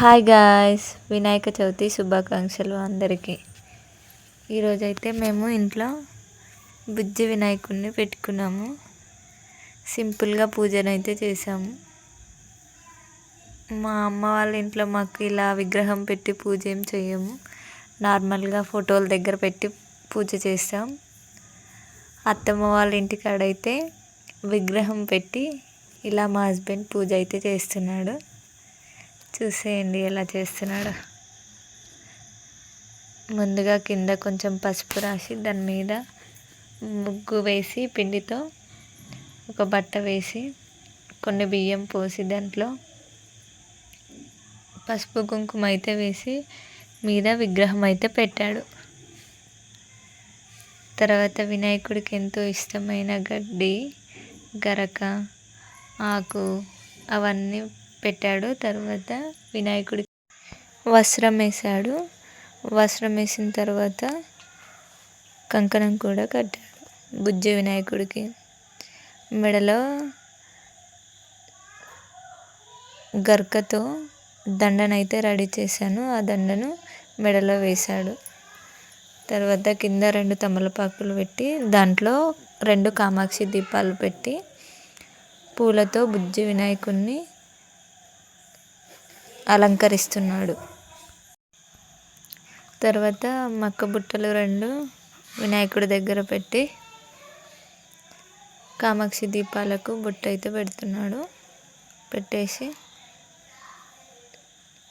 Hi guys Vinayaka Chavithi శుభాకాంక్షలు అందరికీ. ఈరోజైతే మేము ఇంట్లో బుజ్జి వినాయకుడిని పెట్టుకున్నాము. సింపుల్గా పూజనైతే అయితే చేసాము మా అమ్మ వాళ్ళ ఇంట్లో మాకు ఇలా విగ్రహం పెట్టి పూజ ఏం చేయము నార్మల్గా ఫోటోల దగ్గర పెట్టి పూజ చేస్తాం. అత్తమ్మ వాళ్ళ ఇంటికాడైతే విగ్రహం పెట్టి ఇలా మా హస్బెండ్ పూజ అయితే చేస్తున్నాడు. చూసేయండి ఎలా చేస్తున్నాడు. ముందుగా కింద కొంచెం పసుపు రాసి దాని మీద ముగ్గు వేసి పిండితో ఒక బట్ట వేసి కొన్ని బియ్యం పోసి దాంట్లో పసుపు కుంకుమ అయితే వేసి మీద విగ్రహం అయితే పెట్టాడు. తర్వాత వినాయకుడికి ఎంతో ఇష్టమైన గడ్డి గరక ఆకు అవన్నీ పెట్టాడు. తర్వాత వినాయకుడి వస్త్రం వేసాడు వస్త్రం వేసిన తర్వాత కంకణం కూడా కట్టాడు. బుజ్జి వినాయకుడికి మెడలో గర్కతో దండనైతే రెడీ చేశాను. ఆ దండను మెడలో వేశాడు. తర్వాత కింద రెండు తమలపాకులు పెట్టి దాంట్లో రెండు కామాక్షి దీపాలు పెట్టి పూలతో బుజ్జి వినాయకుడిని అలంకరిస్తున్నాడు. తర్వాత మక్క బుట్టలు రెండు వినాయకుడి దగ్గర పెట్టి కామాక్షి దీపాలకు బుట్ట అయితే పెడుతున్నాడు. పెట్టేసి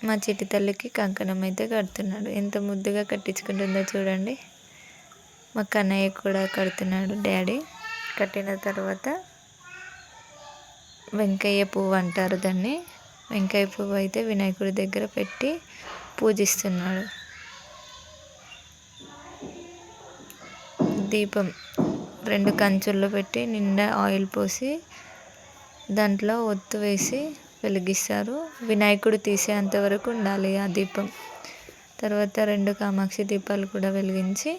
మా చిటి తల్లికి కంకణం అయితే కడుతున్నాడు. ఎంత ముద్దుగా కట్టించుకుంటుందో చూడండి. మా కన్నయ్య కూడా కడుతున్నాడు డాడీ. కట్టిన తర్వాత వెంకయ్య పువ్వు అంటారు దాన్ని. వెంకాయ పువ్వు అయితే వినాయకుడి దగ్గర పెట్టి పూజిస్తున్నాడు. దీపం రెండు కంచుల్లో పెట్టి నిండా ఆయిల్ పోసి దాంట్లో ఒత్తు వేసి వెలిగిస్తారు. వినాయకుడు తీసేంత వరకు ఉండాలి ఆ దీపం. తర్వాత రెండు కామాక్షి దీపాలు కూడా వెలిగించి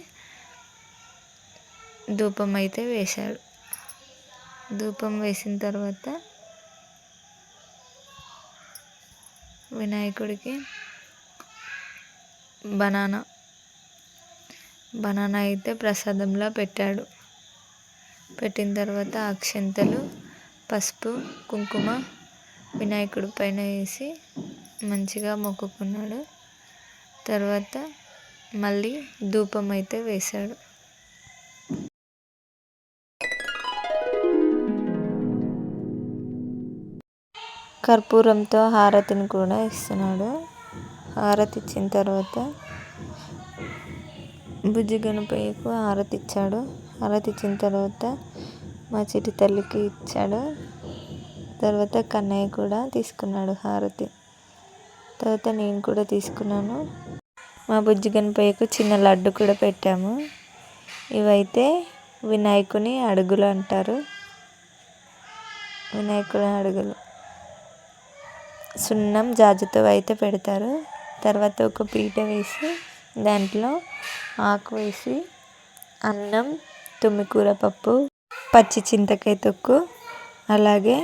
ధూపం అయితే వేశాడు. ధూపం వేసిన తర్వాత వినాయకుడికి బనానా. బనానా అయితే ప్రసాదంలా పెట్టాడు. పెట్టిన తర్వాత అక్షంతలు పసుపు కుంకుమ వినాయకుడి పైన వేసి మంచిగా మొక్కుకున్నాడు. తర్వాత మళ్ళీ ధూపం అయితే వేశాడు. కర్పూరంతో హారతిని కూడా ఇస్తున్నాడు. హారతి ఇచ్చిన తర్వాత బుజ్జి గణపయ్యకు హారతి ఇచ్చాడు. హారతి ఇచ్చిన తర్వాత మా చిటి తల్లికి ఇచ్చాడు. తర్వాత కన్నయ్య కూడా తీసుకున్నాడు హారతి. తర్వాత నేను కూడా తీసుకున్నాను. మా బుజ్జి గణపయ్యకు చిన్న లడ్డు కూడా పెట్టాము. ఇవైతే వినాయకుని అడుగులు అంటారు. వినాయకుని అడుగులు. సున్నం జాజుతో అయితే పెడతారు. తర్వాత ఒక పీట వేసి దాంట్లో ఆకు వేసి అన్నం తుమ్మికూర పప్పు పచ్చి చింతకాయ తొక్కు అలాగే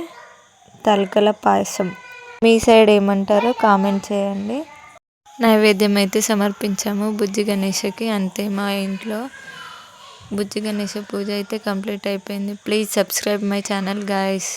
తలకల పాయసం. మీ సైడ్ ఏమంటారో కామెంట్ చేయండి. నైవేద్యం అయితే సమర్పించాము. బుజ్జి గణేషకి అంతే మా ఇంట్లో. బుజ్జి గణేష పూజ అయితే కంప్లీట్ అయిపోయింది. Please subscribe my channel guys.